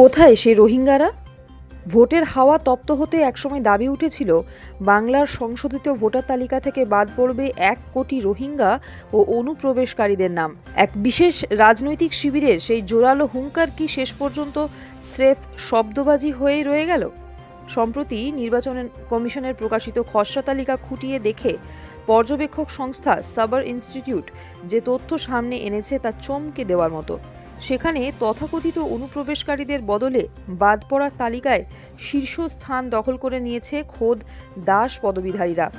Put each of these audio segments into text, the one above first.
কোথায় সেই রোহিঙ্গারা? ভোটের হাওয়া তপ্ত হতে একসময় দাবি উঠেছিল, বাংলার সংশোধিত ভোটার তালিকা থেকে বাদ পড়বে এক কোটি রোহিঙ্গা ও অনুপ্রবেশকারীদের নাম। এক বিশেষ রাজনৈতিক শিবিরের সেই জোরালো হুঙ্কার কি শেষ পর্যন্ত স্রেফ শব্দবাজি হয়েই রয়ে গেল? সম্প্রতি নির্বাচন কমিশনের প্রকাশিত খসড়া তালিকা খুঁটিয়ে দেখে পর্যবেক্ষক সংস্থা সাবার ইনস্টিটিউট যে তথ্য সামনে এনেছে তা চমকে দেওয়ার মতো। সেখানে তথাকথিত অনুপ্রবেশকারীদের বদলে বাদ পড়ার তালিকায় শীর্ষস্থান দখল করে নিয়েছে খোদ দাস পদবীধারীরা।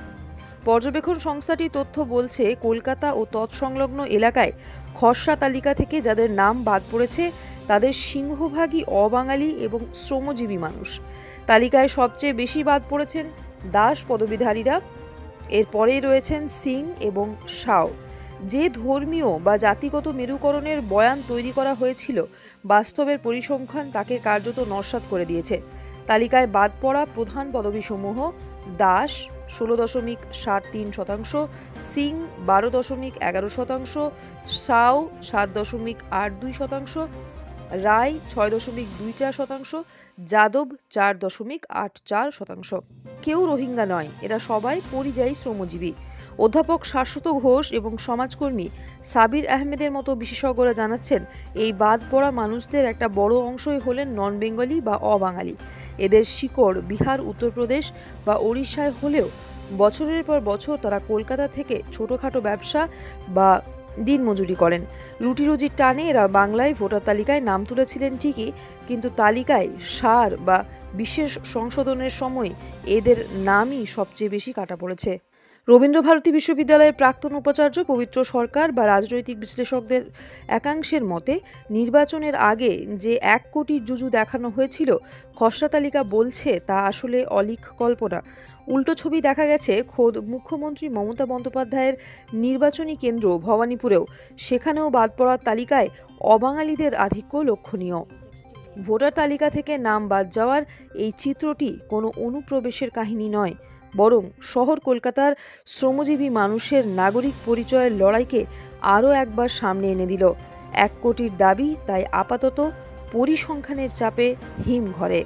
পর্যবেক্ষণ সংস্থাটি তথ্য বলছে, কলকাতা ও তৎসংলগ্ন এলাকায় খসড়া তালিকা থেকে যাদের নাম বাদ পড়েছে, তাদের সিংহভাগই অবাঙালি এবং শ্রমজীবী মানুষ। তালিকায় সবচেয়ে বেশি বাদ পড়েছেন দাস পদবীধারীরা। এরপরেই রয়েছেন সিং এবং শাও যে ধর্মীয় বা জাতিগত মেরুকরণের বয়ান তৈরি করা হয়েছিল, বাস্তবের পরিসংখ্যান তাকে কার্যত নস্বাত করে দিয়েছে। তালিকায় বাদ পড়া প্রধান পদবীসমূহ দাস ষোলো দশমিক সাত তিন শতাংশ, সিং বারো দশমিক এগারো শতাংশ, সাও সাত দশমিক আট দুই শতাংশ রায় ছয় দশমিক দুই চার শতাংশ, যাদব চার দশমিক আট চার শতাংশ। কেউ রোহিঙ্গা নয়, এরা সবাই পরিযায়ী শ্রমজীবী। অধ্যাপক শাশ্বত ঘোষ এবং সমাজকর্মী সাবির আহমেদের মতো বিশেষজ্ঞরা জানাচ্ছেন, এই বাদ পড়া মানুষদের একটা বড় অংশই হলেন নন বেঙ্গলি বা অবাঙালি। এদের শিকড় বিহার, উত্তরপ্রদেশ বা ওড়িশায় হলেও বছরের পর বছর তারা কলকাতা থেকে ছোটোখাটো ব্যবসা বা দিনমজুরি করেন। রুটি রুজির টানে এরা বাংলায় ভোটার তালিকায় নাম তুলেছিলেন ঠিকই, কিন্তু তালিকায় সার বা বিশেষ সংশোধনের সময় এদের নামই সবচেয়ে বেশি কাটা পড়েছে। রবীন্দ্রভারতী বিশ্ববিদ্যালয়ের প্রাক্তন উপাচার্য, পবিত্র সরকার বা রাজনৈতিক বিশ্লেষকদের একাংশের মতে, নির্বাচনের আগে যে এক কোটির জুজু দেখানো হয়েছিল, খসড়া তালিকা বলছে তা আসলে অলিক কল্পনা। উল্টো ছবি দেখা গেছে খোদ মুখ্যমন্ত্রী মমতা বন্দ্যোপাধ্যায়ের নির্বাচনী কেন্দ্র ভবানীপুরেও। সেখানেও বাদ পড়ার তালিকায় অবাঙালিদের আধিক্য লক্ষণীয়। ভোটার তালিকা থেকে নাম বাদ যাওয়ার এই চিত্রটি কোনো অনুপ্রবেশের কাহিনী নয়। বরং শহর কলকাতার শ্রমজীবী মানুষের নাগরিক পরিচয়ের লড়াইকে আরও একবার সামনে এনে দিল। এক কোটির দাবি, তাই আপাতত পরিসংখ্যানের চাপে হিম ঘরে